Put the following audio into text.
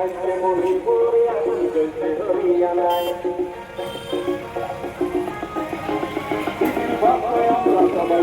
থাকবে মহিপুরে আগুন জ্বলছে হরিয়ানায় সবাই